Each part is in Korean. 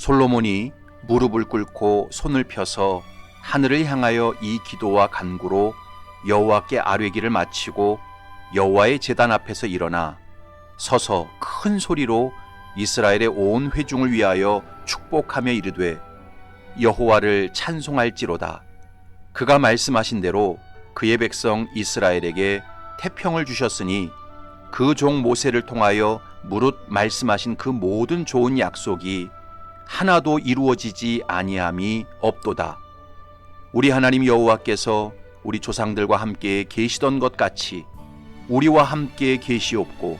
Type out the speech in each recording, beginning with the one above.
솔로몬이 무릎을 꿇고 손을 펴서 하늘을 향하여 이 기도와 간구로 여호와께 아뢰기를 마치고 여호와의 제단 앞에서 일어나 서서 큰 소리로 이스라엘의 온 회중을 위하여 축복하며 이르되 여호와를 찬송할지로다. 그가 말씀하신 대로 그의 백성 이스라엘에게 태평을 주셨으니 그 종 모세를 통하여 무릇 말씀하신 그 모든 좋은 약속이 하나도 이루어지지 아니함이 없도다. 우리 하나님 여호와께서 우리 조상들과 함께 계시던 것 같이 우리와 함께 계시옵고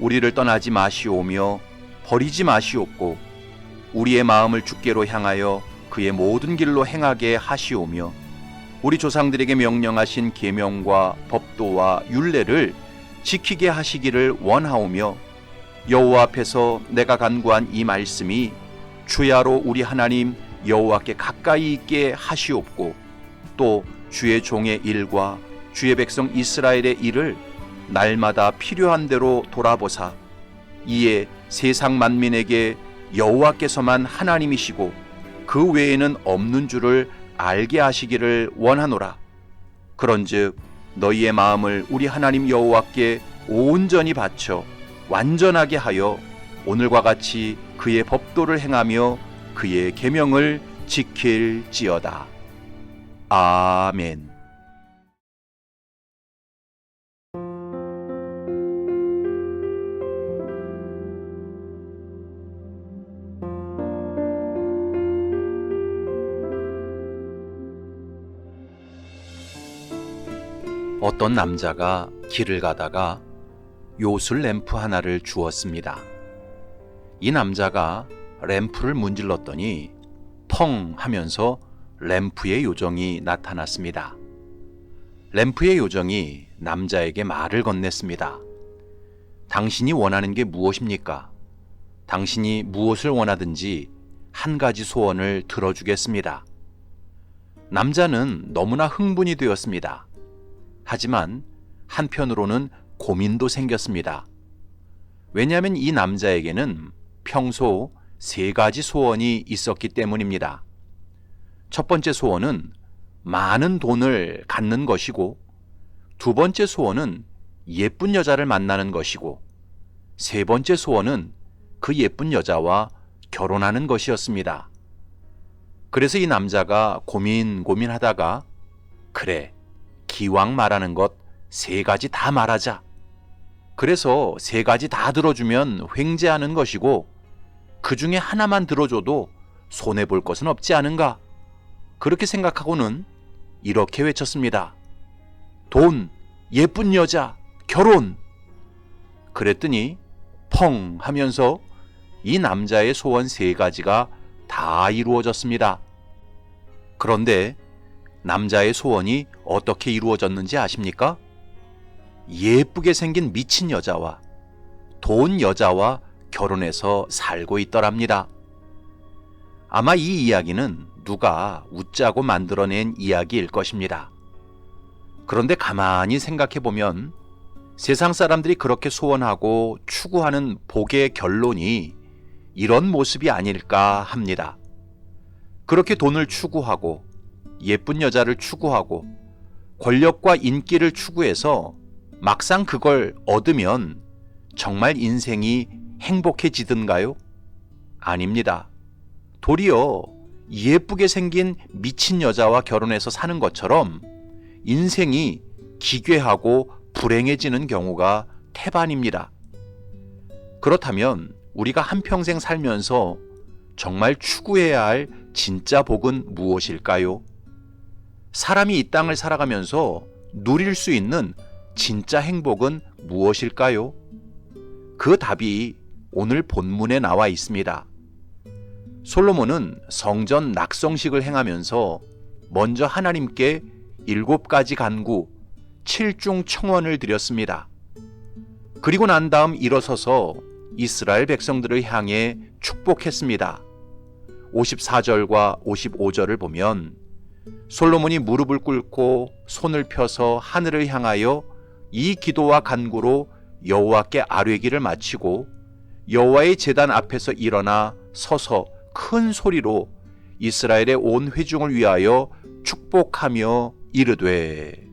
우리를 떠나지 마시오며 버리지 마시옵고 우리의 마음을 주께로 향하여 그의 모든 길로 행하게 하시오며 우리 조상들에게 명령하신 계명과 법도와 율례를 지키게 하시기를 원하오며 여호와 앞에서 내가 간구한 이 말씀이 주야로 우리 하나님 여호와께 가까이 있게 하시옵고 또 주의 종의 일과 주의 백성 이스라엘의 일을 날마다 필요한 대로 돌아보사 이에 세상 만민에게 여호와께서만 하나님이시고 그 외에는 없는 줄을 알게 하시기를 원하노라. 그런즉 너희의 마음을 우리 하나님 여호와께 온전히 바쳐 완전하게 하여 오늘과 같이 그의 법도를 행하며 그의 계명을 지킬지어다. 아멘. 어떤 남자가 길을 가다가 요술 램프 하나를 주었습니다. 이 남자가 램프를 문질렀더니 펑 하면서 램프의 요정이 나타났습니다. 램프의 요정이 남자에게 말을 건넸습니다. 당신이 원하는 게 무엇입니까? 당신이 무엇을 원하든지 한 가지 소원을 들어주겠습니다. 남자는 너무나 흥분이 되었습니다. 하지만 한편으로는 고민도 생겼습니다. 왜냐하면 이 남자에게는 평소 세 가지 소원이 있었기 때문입니다. 첫 번째 소원은 많은 돈을 갖는 것이고, 두 번째 소원은 예쁜 여자를 만나는 것이고, 세 번째 소원은 그 예쁜 여자와 결혼하는 것이었습니다. 그래서 이 남자가 고민 고민하다가 그래 기왕 말하는 것 세 가지 다 말하자. 그래서 세 가지 다 들어주면 횡재하는 것이고 그 중에 하나만 들어줘도 손해 볼 것은 없지 않은가? 그렇게 생각하고는 이렇게 외쳤습니다. 돈, 예쁜 여자, 결혼. 그랬더니 펑 하면서 이 남자의 소원 세 가지가 다 이루어졌습니다. 그런데 남자의 소원이 어떻게 이루어졌는지 아십니까? 예쁘게 생긴 미친 여자와 돈 여자와 결혼해서 살고 있더랍니다. 아마 이 이야기는 누가 웃자고 만들어낸 이야기일 것입니다. 그런데 가만히 생각해 보면 세상 사람들이 그렇게 소원하고 추구하는 복의 결론이 이런 모습이 아닐까 합니다. 그렇게 돈을 추구하고 예쁜 여자를 추구하고 권력과 인기를 추구해서 막상 그걸 얻으면 정말 인생이 행복해지든가요? 아닙니다. 도리어 예쁘게 생긴 미친 여자와 결혼해서 사는 것처럼 인생이 기괴하고 불행해지는 경우가 태반입니다. 그렇다면 우리가 한평생 살면서 정말 추구해야 할 진짜 복은 무엇일까요? 사람이 이 땅을 살아가면서 누릴 수 있는 진짜 행복은 무엇일까요? 그 답이 오늘 본문에 나와 있습니다. 솔로몬은 성전 낙성식을 행하면서 먼저 하나님께 일곱 가지 간구, 칠중 청원을 드렸습니다. 그리고 난 다음 일어서서 이스라엘 백성들을 향해 축복했습니다. 54절과 55절을 보면 솔로몬이 무릎을 꿇고 손을 펴서 하늘을 향하여 이 기도와 간구로 여호와께 아뢰기를 마치고 여호와의 제단 앞에서 일어나 서서 큰 소리로 이스라엘의 온 회중을 위하여 축복하며 이르되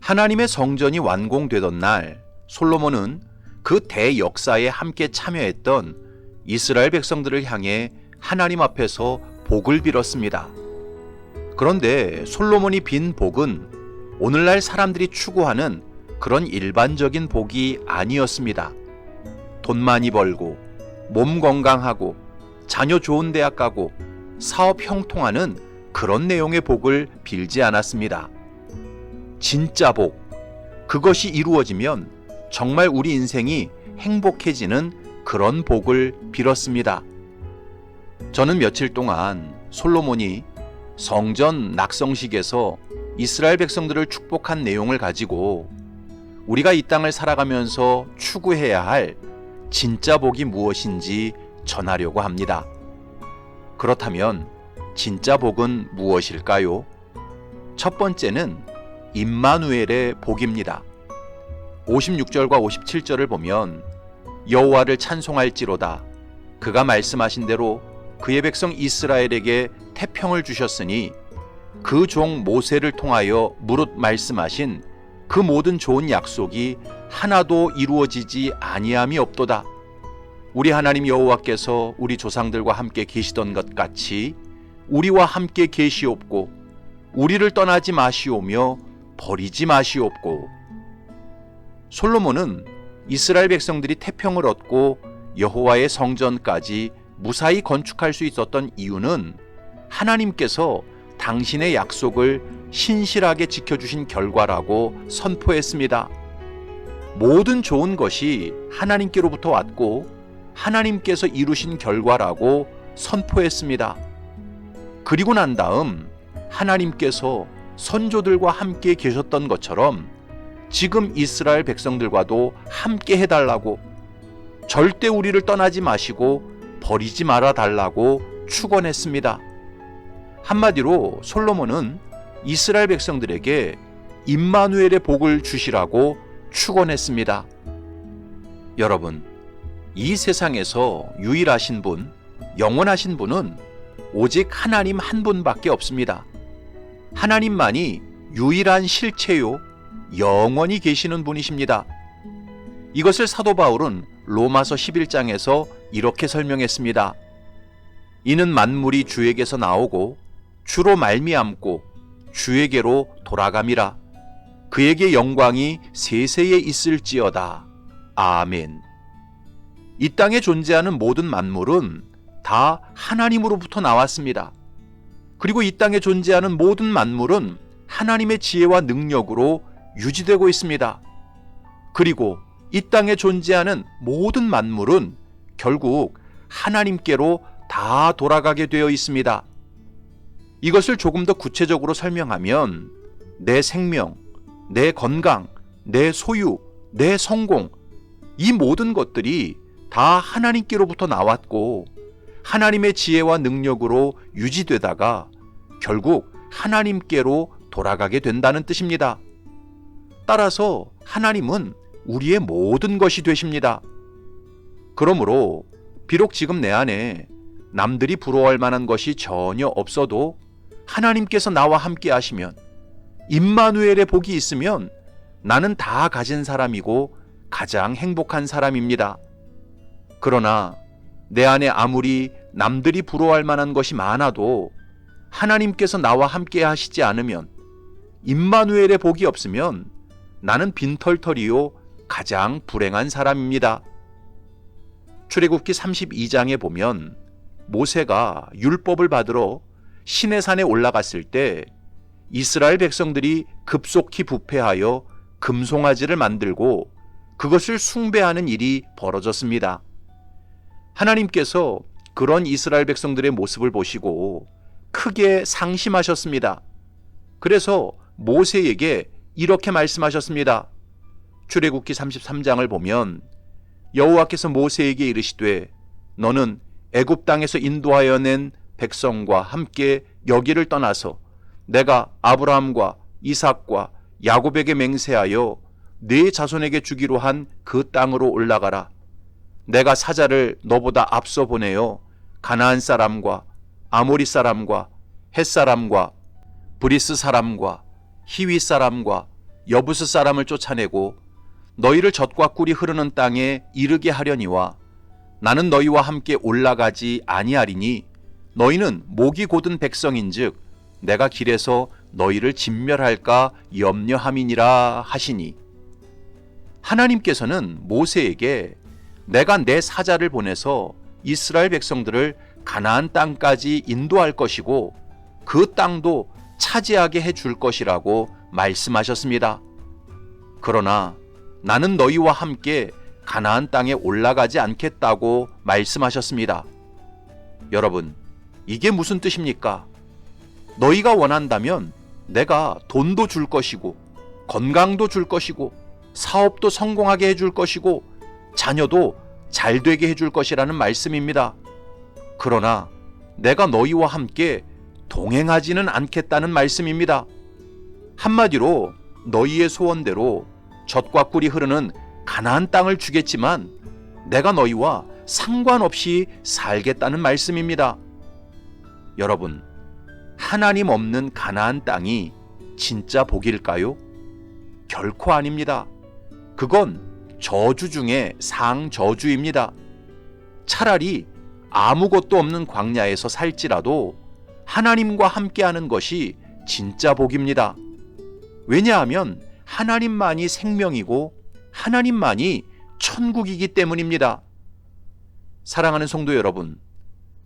하나님의 성전이 완공되던 날 솔로몬은 그 대역사에 함께 참여했던 이스라엘 백성들을 향해 하나님 앞에서 복을 빌었습니다. 그런데 솔로몬이 빈 복은 오늘날 사람들이 추구하는 그런 일반적인 복이 아니었습니다. 돈 많이 벌고, 몸 건강하고, 자녀 좋은 대학 가고, 사업 형통하는 그런 내용의 복을 빌지 않았습니다. 진짜 복, 그것이 이루어지면 정말 우리 인생이 행복해지는 그런 복을 빌었습니다. 저는 며칠 동안 솔로몬이 성전 낙성식에서 이스라엘 백성들을 축복한 내용을 가지고 우리가 이 땅을 살아가면서 추구해야 할 진짜 복이 무엇인지 전하려고 합니다. 그렇다면 진짜 복은 무엇일까요? 첫 번째는 임마누엘의 복입니다. 56절과 57절을 보면 여호와를 찬송할지로다 그가 말씀하신 대로 그의 백성 이스라엘에게 태평을 주셨으니 그 종 모세를 통하여 무릇 말씀하신 그 모든 좋은 약속이 하나도 이루어지지 아니함이 없도다. 우리 하나님 여호와께서 우리 조상들과 함께 계시던 것 같이 우리와 함께 계시옵고 우리를 떠나지 마시오며 버리지 마시옵고 솔로몬은 이스라엘 백성들이 태평을 얻고 여호와의 성전까지 무사히 건축할 수 있었던 이유는 하나님께서 당신의 약속을 신실하게 지켜주신 결과라고 선포했습니다. 모든 좋은 것이 하나님께로부터 왔고 하나님께서 이루신 결과라고 선포했습니다. 그리고 난 다음 하나님께서 선조들과 함께 계셨던 것처럼 지금 이스라엘 백성들과도 함께 해달라고 절대 우리를 떠나지 마시고 버리지 말아 달라고 축원했습니다. 한마디로 솔로몬은 이스라엘 백성들에게 임마누엘의 복을 주시라고 축원했습니다. 여러분, 이 세상에서 유일하신 분, 영원하신 분은 오직 하나님 한 분밖에 없습니다. 하나님만이 유일한 실체요, 영원히 계시는 분이십니다. 이것을 사도 바울은 로마서 11장에서 이렇게 설명했습니다. 이는 만물이 주에게서 나오고 주로 말미암고 주에게로 돌아감이라. 그에게 영광이 세세에 있을지어다. 아멘. 이 땅에 존재하는 모든 만물은 다 하나님으로부터 나왔습니다. 그리고 이 땅에 존재하는 모든 만물은 하나님의 지혜와 능력으로 유지되고 있습니다. 그리고 이 땅에 존재하는 모든 만물은 결국 하나님께로 다 돌아가게 되어 있습니다. 이것을 조금 더 구체적으로 설명하면 내 생명, 내 건강, 내 소유, 내 성공, 이 모든 것들이 다 하나님께로부터 나왔고 하나님의 지혜와 능력으로 유지되다가 결국 하나님께로 돌아가게 된다는 뜻입니다. 따라서 하나님은 우리의 모든 것이 되십니다. 그러므로 비록 지금 내 안에 남들이 부러워할 만한 것이 전혀 없어도 하나님께서 나와 함께 하시면 임마누엘의 복이 있으면 나는 다 가진 사람이고 가장 행복한 사람입니다. 그러나 내 안에 아무리 남들이 부러워할 만한 것이 많아도 하나님께서 나와 함께 하시지 않으면 임마누엘의 복이 없으면 나는 빈털털이요 가장 불행한 사람입니다. 출애굽기 32장에 보면 모세가 율법을 받으러 신의 산에 올라갔을 때 이스라엘 백성들이 급속히 부패하여 금송아지를 만들고 그것을 숭배하는 일이 벌어졌습니다. 하나님께서 그런 이스라엘 백성들의 모습을 보시고 크게 상심하셨습니다. 그래서 모세에게 이렇게 말씀하셨습니다. 출애굽기 33장을 보면 여호와께서 모세에게 이르시되 너는 애굽 땅에서 인도하여 낸 백성과 함께 여기를 떠나서 내가 아브라함과 이삭과 야곱에게 맹세하여 네 자손에게 주기로 한 그 땅으로 올라가라. 내가 사자를 너보다 앞서 보내어 가나안 사람과 아모리 사람과 헷 사람과 브리스 사람과 히위 사람과 여부스 사람을 쫓아내고 너희를 젖과 꿀이 흐르는 땅에 이르게 하려니와 나는 너희와 함께 올라가지 아니하리니 너희는 목이 곧은 백성인즉 내가 길에서 너희를 진멸할까 염려함이니라 하시니 하나님께서는 모세에게 내가 내 사자를 보내서 이스라엘 백성들을 가나안 땅까지 인도할 것이고 그 땅도 차지하게 해 줄 것이라고 말씀하셨습니다. 그러나 나는 너희와 함께 가나안 땅에 올라가지 않겠다고 말씀하셨습니다. 여러분, 이게 무슨 뜻입니까? 너희가 원한다면 내가 돈도 줄 것이고 건강도 줄 것이고 사업도 성공하게 해줄 것이고 자녀도 잘 되게 해줄 것이라는 말씀입니다. 그러나 내가 너희와 함께 동행하지는 않겠다는 말씀입니다. 한마디로 너희의 소원대로 젖과 꿀이 흐르는 가나안 땅을 주겠지만 내가 너희와 상관없이 살겠다는 말씀입니다. 여러분, 하나님 없는 가나안 땅이 진짜 복일까요? 결코 아닙니다. 그건 저주 중에 상저주입니다. 차라리 아무것도 없는 광야에서 살지라도 하나님과 함께하는 것이 진짜 복입니다. 왜냐하면 하나님만이 생명이고 하나님만이 천국이기 때문입니다. 사랑하는 성도 여러분,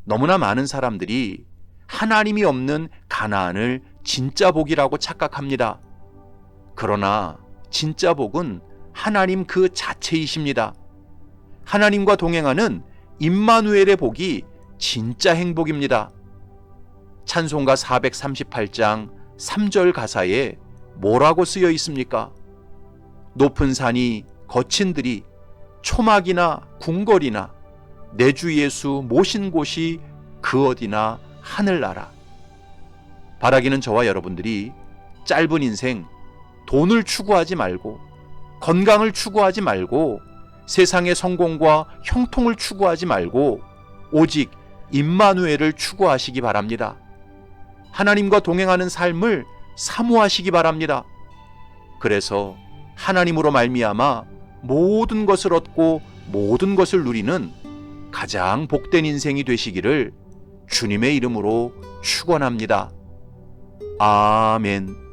너무나 많은 사람들이 하나님이 없는 가나안을 진짜 복이라고 착각합니다. 그러나 진짜 복은 하나님 그 자체이십니다. 하나님과 동행하는 임마누엘의 복이 진짜 행복입니다. 찬송가 438장 3절 가사에 뭐라고 쓰여 있습니까? 높은 산이 거친 들이 초막이나 궁궐이나 내 주 예수 모신 곳이 그 어디나 하늘나라. 바라기는 저와 여러분들이 짧은 인생 돈을 추구하지 말고 건강을 추구하지 말고 세상의 성공과 형통을 추구하지 말고 오직 임마누엘을 추구하시기 바랍니다. 하나님과 동행하는 삶을 사모하시기 바랍니다. 그래서 하나님으로 말미암아 모든 것을 얻고 모든 것을 누리는 가장 복된 인생이 되시기를 주님의 이름으로 축원합니다. 아멘.